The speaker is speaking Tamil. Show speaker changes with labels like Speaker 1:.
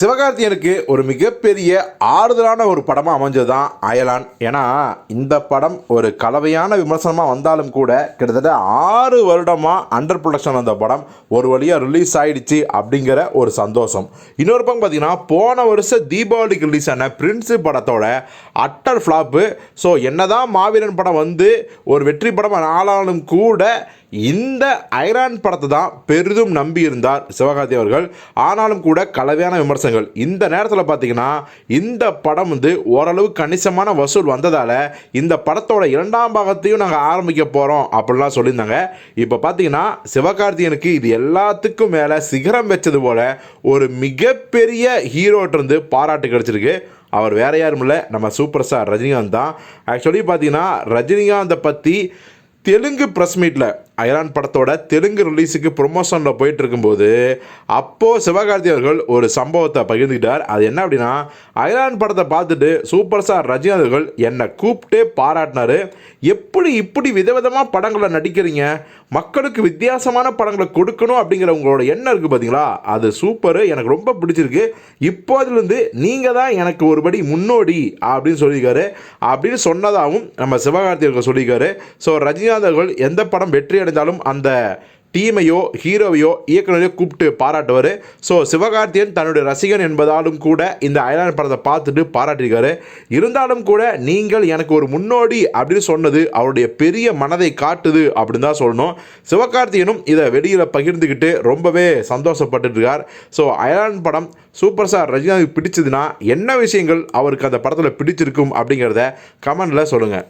Speaker 1: சிவகார்த்தியனுக்கு ஒரு மிகப்பெரிய ஆறுதலான ஒரு படமாக அமைஞ்சது தான் அயலான். ஏன்னா இந்த படம் ஒரு கலவையான விமர்சனமாக வந்தாலும் கூட கிட்டத்தட்ட ஆறு வருடமாக அண்டர் ப்ரொடக்ஷன் அந்த படம் ஒரு வழியாக ரிலீஸ் ஆகிடுச்சு அப்படிங்கிற ஒரு சந்தோஷம். இன்னொரு பக்கம் பார்த்தீங்கன்னா போன வருஷம் தீபாவளிக்கு ரிலீஸ் ஆன பிரின்ஸு படத்தோட அட்டர் ஃப்ளாப்பு ஸோ என்னதான் மாவீரன் படம் வந்து ஒரு வெற்றி படம் ஆனாலும் கூட இந்த ஐரான் படத்தை தான் பெரிதும் நம்பி இருந்தார் சிவகார்த்தி அவர்கள். ஆனாலும் கூட கலவையான விமர்சனங்கள். இந்த நேரத்தில் பார்த்தீங்கன்னா இந்த படம் வந்து ஓரளவு கணிசமான வசூல் வந்ததால் இந்த படத்தோட இரண்டாம் பாகத்தையும் நாங்கள் ஆரம்பிக்க போகிறோம் அப்படிலாம் சொல்லியிருந்தாங்க. இப்போ பார்த்தீங்கன்னா சிவகார்த்தியனுக்கு இது எல்லாத்துக்கும் மேலே சிகரம் வச்சது போல் ஒரு மிகப்பெரிய ஹீரோட்டிருந்து பாராட்டு கிடச்சிருக்கு. அவர் வேற யாரும் இல்லை நம்ம சூப்பர் ஸ்டார் ரஜினிகாந்த் தான். ஆக்சுவலி பார்த்தீங்கன்னா ரஜினிகாந்தை பற்றி தெலுங்கு ப்ரெஸ் மீட்டில் அயலான் படத்தோட தெலுங்கு ரிலீஸுக்கு ப்ரொமோஷனில் போயிட்டு இருக்கும்போது அப்போது சிவகார்த்தி அவர்கள் ஒரு சம்பவத்தை பகிர்ந்துக்கிட்டார். அது என்ன அப்படின்னா அயலான் படத்தை பார்த்துட்டு சூப்பர் ஸ்டார் ரஜினிகாந்த் அவர்கள் என்னை கூப்பிட்டே பாராட்டினார். எப்படி இப்படி விதவிதமாக படங்களை நடிக்கிறீங்க? மக்களுக்கு வித்தியாசமான படங்களை கொடுக்கணும் அப்படிங்கிற உங்களோட எண்ணம் இருக்குது பார்த்தீங்களா அது சூப்பரு எனக்கு ரொம்ப பிடிச்சிருக்கு. இப்போதுலேருந்து நீங்கள் தான் எனக்கு ஒருபடி முன்னோடி அப்படின்னு சொல்லியிருக்காரு. அப்படின்னு சொன்னதாகவும் நம்ம சிவகார்த்தி அவர்கள் சொல்லியிருக்காரு. ஸோ ரஜினிகாந்த் அவர்கள் எந்த படம் வெற்றி அடைந்தாலும் அந்த டீமையோ ஹீரோவையோ இயக்குனரையோ கூப்பிட்டு பாராட்டுவார். ஸோ சிவகார்த்தியன் தன்னுடைய ரசிகன் என்பதாலும் கூட இந்த அயலான் படத்தை பார்த்துட்டு பாராட்டியிருக்காரு. இருந்தாலும் கூட நீங்கள் எனக்கு ஒரு முன்னோடி அப்படின்னு சொன்னது அவருடைய பெரிய மனதை காட்டுது அப்படின்னு தான் சொல்லணும். சிவகார்த்தியனும் இதை வெளியில் பகிர்ந்துக்கிட்டு ரொம்பவே சந்தோஷப்பட்டுட்டு இருக்கார் ஸோ அயலான் படம் சூப்பர் ஸ்டார் ரஜினிகாந்த் பிடிச்சதுன்னா என்ன விஷயங்கள் அவருக்கு அந்த படத்தில் பிடிச்சிருக்கும் அப்படிங்கிறத கமெண்டில் சொல்லுங்கள்